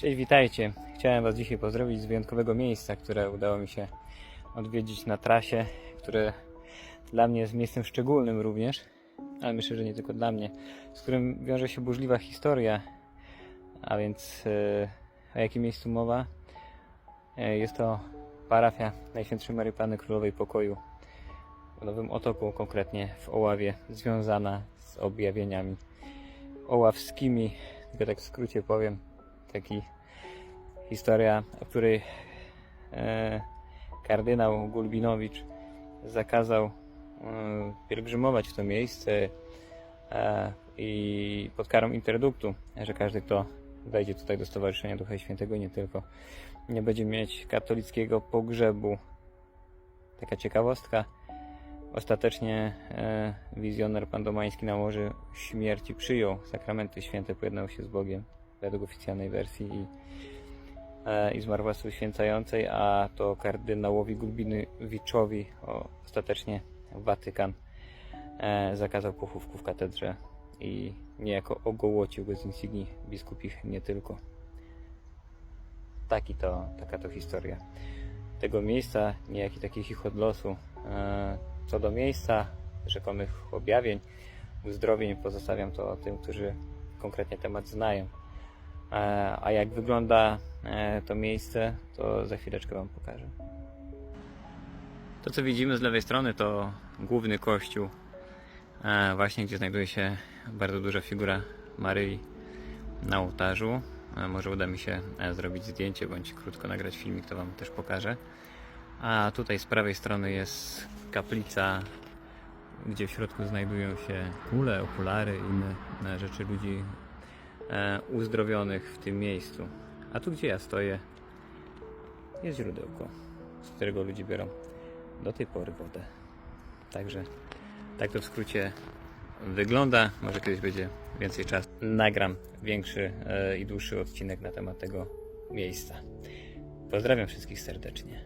Cześć, witajcie. Chciałem Was dzisiaj pozdrowić z wyjątkowego miejsca, które udało mi się odwiedzić na trasie, które dla mnie jest miejscem szczególnym również, ale myślę, że nie tylko dla mnie, z którym wiąże się burzliwa historia. A więc e, o jakim miejscu mowa? E, Jest to parafia Najświętszej Maryi Panny Królowej Pokoju w Nowym Otoku, konkretnie w Oławie, związana z objawieniami oławskimi, tylko tak w skrócie powiem, taki historia, o której e, kardynał Gulbinowicz zakazał e, pielgrzymować w to miejsce e, i pod karą interduktu, że każdy, kto wejdzie tutaj do Stowarzyszenia Ducha Świętego, nie tylko, nie będzie mieć katolickiego pogrzebu. Taka ciekawostka. Ostatecznie e, wizjoner pandomański na łoży śmierci przyjął sakramenty święte, pojednał się z Bogiem według oficjalnej wersji i, e, i zmarł święcającej, a to kardynałowi Gulbinowiczowi o, ostatecznie Watykan e, zakazał pochówku w katedrze i niejako ogołocił go z insygnii biskupich nie tylko. Taki to, taka to historia tego miejsca, niejaki taki chichot losu. E, Co do miejsca, rzekomych objawień, uzdrowień, pozostawiam to tym, którzy konkretnie temat znają. E, A jak wygląda e, to miejsce, to za chwileczkę Wam pokażę. To, co widzimy z lewej strony, to główny kościół, e, właśnie gdzie znajduje się bardzo duża figura Maryi na ołtarzu. Może uda mi się zrobić zdjęcie, bądź krótko nagrać filmik, to Wam też pokażę. A tutaj z prawej strony jest kaplica, gdzie w środku znajdują się kule, okulary inne rzeczy ludzi uzdrowionych w tym miejscu. A tu, gdzie ja stoję, jest źródełko, z którego ludzie biorą do tej pory wodę. Także tak to w skrócie wygląda. Może kiedyś będzie więcej czasu. Nagram większy e, i dłuższy odcinek na temat tego miejsca. Pozdrawiam wszystkich serdecznie.